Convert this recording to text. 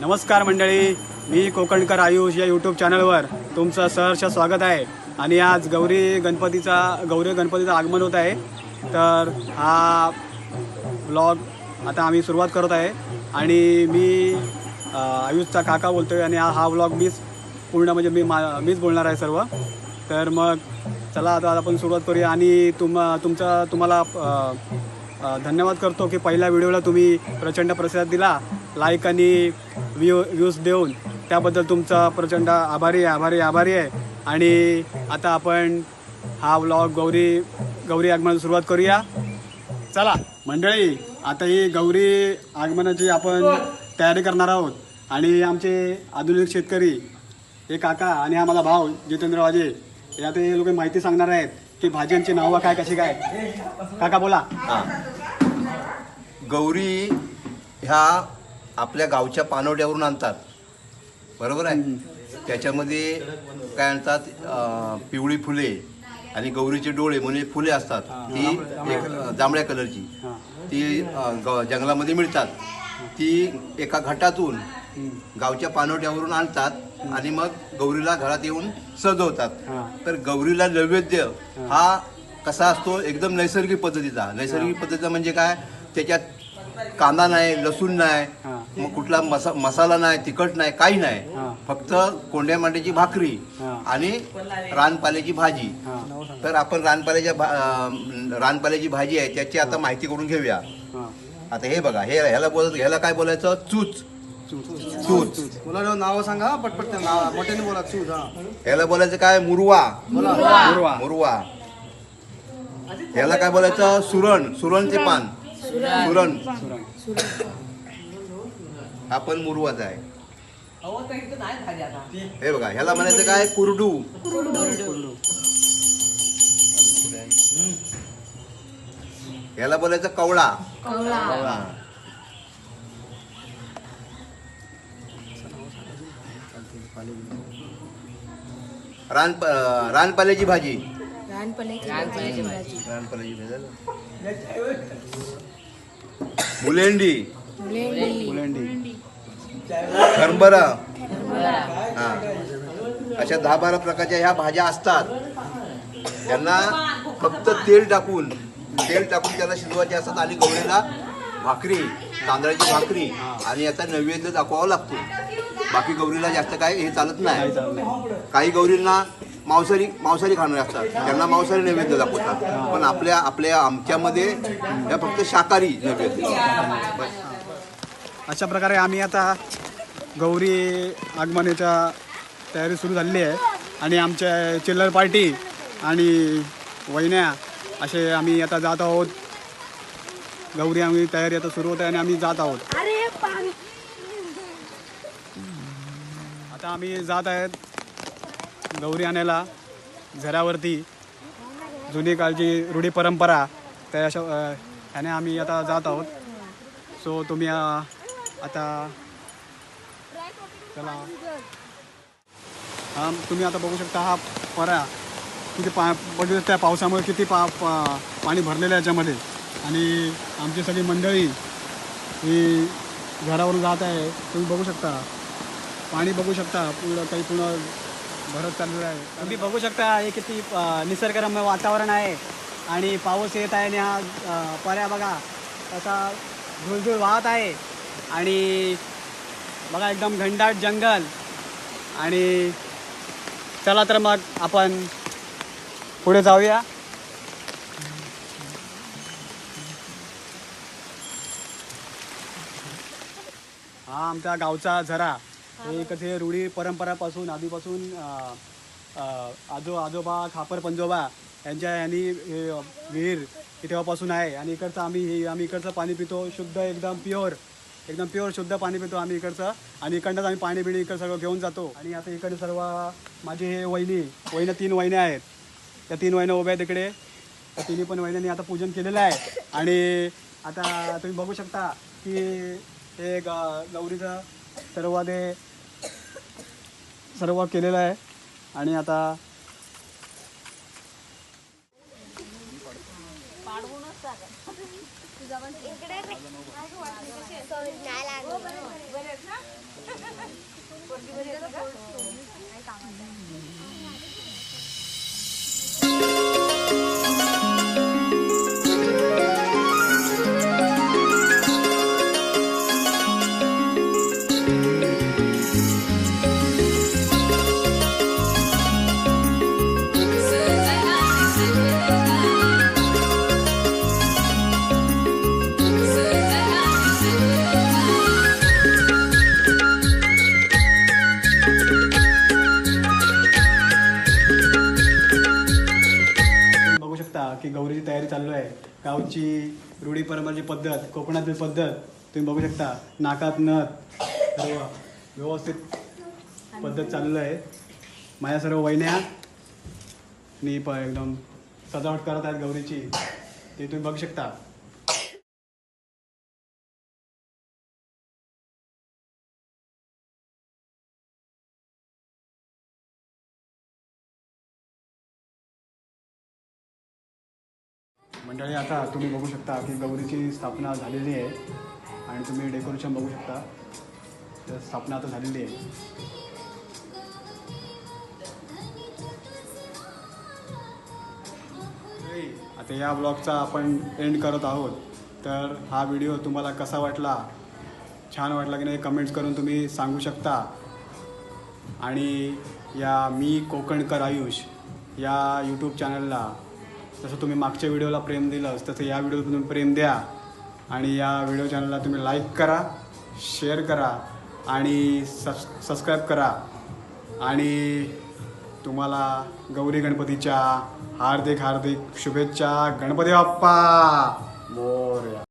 नमस्कार मंडळी मी कोकणकर आयुष या यूट्यूब चॅनलवर तुमचं सहर्ष स्वागत आहे. आणि आज गौरी गणपतीचा गौरी गणपतीचं आगमन होत आहे. तर हा ब्लॉग आता आम्ही सुरुवात करत आहे. आणि मी आयुषचा काका बोलतो आहे आणि हा हा ब्लॉग मीच पूर्ण म्हणजे मी मा मीच बोलणार आहे सर्व. तर मग चला आता आपण सुरुवात करूया. आणि तुम तुमचा तुम्हाला धन्यवाद करतो की पहिल्या व्हिडिओला तुम्ही प्रचंड प्रतिसाद दिला. लाईक आणि व्ह्यू व्ह्यूज देऊन. त्याबद्दल तुमचा प्रचंड आभारी आहे आभारी आभारी आहे. आणि आता आपण हा व्लॉग गौरी गौरी आगमनाला सुरुवात करूया. चला मंडळी आता ही गौरी आगमनाची आपण तयारी करणार आहोत. आणि आमचे आधुनिक शेतकरी हे काका आणि हा भाऊ जितेंद्र वाजे हे आता हे लोक माहिती सांगणार आहेत. की भाज्यांची नावं काय कशी काय? काका बोला. हा. गौरी ह्या आपल्या गावच्या पानवट्यावरून आणतात. बरोबर आहे? त्याच्यामध्ये काय आणतात? अं, पिवळी फुले आणि गौरीचे डोळे म्हणजे फुले असतात. ती एक जांभळ्या कलरची. ती अं, ग- जंगलामध्ये मिळतात. ती एका घाटातून गावच्या पानवट्यावरून आणतात. आणि मग गौरीला घरात येऊन सजवतात. तर गौरीला नैवेद्य हा. कसा असतो? एकदम नैसर्गिक पद्धतीचा. नैसर्गिक पद्धतीचा म्हणजे काय? त्याच्यात कांदा नाही लसूण नाही मग कुठला मसा मसाला नाही तिखट नाही काही नाही. फक्त कोंड्या मांड्याची भाकरी आणि रानपाल्याची भाजी. तर आपण रानपाल्याच्या भा- रानपाल्याची भाजी आहे त्याची आता माहिती करून घेऊया. आता हे बघा हे ह्याला बोलत ह्याला काय बोलायचं? चूच. नाव सांगा पटपट त्या नाव मोठ्याने बोला चूज हा. ह्याला बोलायचं काय? मुरवा. मुरवा. मुरवा. ह्याला काय बोलायचं? सुरण. सुरणचे पान. सुरण. हा पण मुरवाचा आहे. हे बघा ह्याला म्हणायचं काय? कुरडू. ह्याला बोलायचं कवळा. हा. रान रानपाल्याची भाजी. लहानपणाची भाजी. रानपाल्याची भाजी. मुलेंडी. हरभरा हा. अशा दहा बारा प्रकारच्या ह्या भाज्या असतात. त्यांना फक्त तेल टाकून तेल टाकून त्याला शिजवायचे असतात आणि गौरीला भाकरी तांदळाची भाकरी आणि याचा नैवेद्य दाखवावा लागतो. बाकी गौरीला जास्त काय हे चालत नाही. काही गौरींना मांसाहारी मांसाहारी खाणारे असतात. त्यांना मांसाहारी नैवेद्य दाखवतात. पण आपल्या आपल्या आमच्यामध्ये या फक्त शाकाहारी नैवेद्य. अशा प्रकारे आम्ही आता गौरी आगमनाच्या तयारी सुरू झालेली आहे. आणि आमच्या चिल्लर पार्टी आणि वहिन्या असे आम्ही आता जात आहोत. गौरी आम्ही तयारी आता सुरू होत आहे आणि आम्ही जात आहोत. अरे पाणी आता आम्ही जात आहेत गौरी आणायला झऱ्यावरती. जुनी काळची रूढी परंपरा त्या अशा ह्याने आम्ही आता जात आहोत. सो तुम्ही आता चला. हा तुम्ही आता बघू शकता हा परा किती पा बघू त्या पावसामुळे किती पा पा पाणी भरलेलं आहे याच्यामध्ये. आणि आमची सगळी मंडळी ही घरावरून जात आहे. तुम्ही बघू शकता. पाणी बघू शकता पूर्ण काही पूर्ण भरत चाललेलं आहे. तुम्ही बघू शकता हे किती निसर्गरम्य वातावरण आहे आणि पाऊस येत आहे आणि हा पर्या बघा असा झुळझुळ वाहत आहे. आणि बघा एकदम घनदाट जंगल. आणि चला तर मग आपण पुढे जाऊया. हा आमच्या गावचा झरा. हे कसे रूढी परंपरापासून आधीपासून आजो आजोबा खापर पंजोबा यांच्या यांनी हे विहीर हे तेव्हापासून आहे. आणि इकडचं आम्ही हे आम्ही इकडचं पाणी पितो शुद्ध एकदम प्युअर एकदम प्युअर शुद्ध पाणी पितो आम्ही इकडचं. आणि इकडनंच आम्ही पाणी बिणी इकडं सगळं घेऊन जातो. आणि आता इकडे सर्व माझे हे वहिनी वहिनं तीन वहिन्या आहेत. त्या तीन वहिनं उभ्या आहेत इकडे. त्या तिन्ही पण वहिन्यांनी आता पूजन केलेलं आहे. आणि आता तुम्ही बघू शकता की हे ग गौरीचं सर्व ते सर्व केलेलं आहे. आणि आता तुम्ही की तयारी चालू आहे. गावची रूढी परंपराची पद्धत कोकणातील पद्धत तुम्ही बघू शकता. नाकात नथ सर्व व्यवस्थित पद्धत चालू आहे. माझ्या सर्व वहिन्या मी प एकदम सजावट करत आहेत गौरीची. ते तुम्ही बघू शकता. मंडळी आता तुम्ही बघू शकता की गौरीची स्थापना झालेली आहे आणि तुम्ही डेकोरेशन बघू शकता. तर स्थापना आता झालेली आहे. आता या ब्लॉगचा आपण एंड करत आहोत. तर हा व्हिडिओ तुम्हाला कसा वाटला? छान वाटला की नाही कमेंट्स करून तुम्ही सांगू शकता. आणि या मी कोकणकर आयुष या यूट्यूब चॅनलला जसं तुम्ही मागच्या व्हिडिओला प्रेम दिलं तसं या व्हिडिओला तुम्ही प्रेम द्या. आणि या व्हिडिओ चॅनलला तुम्ही लाईक करा शेअर करा आणि सबस् सबस्क्राईब करा. आणि तुम्हाला गौरी गणपतीच्या हार्दिक हार्दिक शुभेच्छा. गणपती बाप्पा! मोर्या.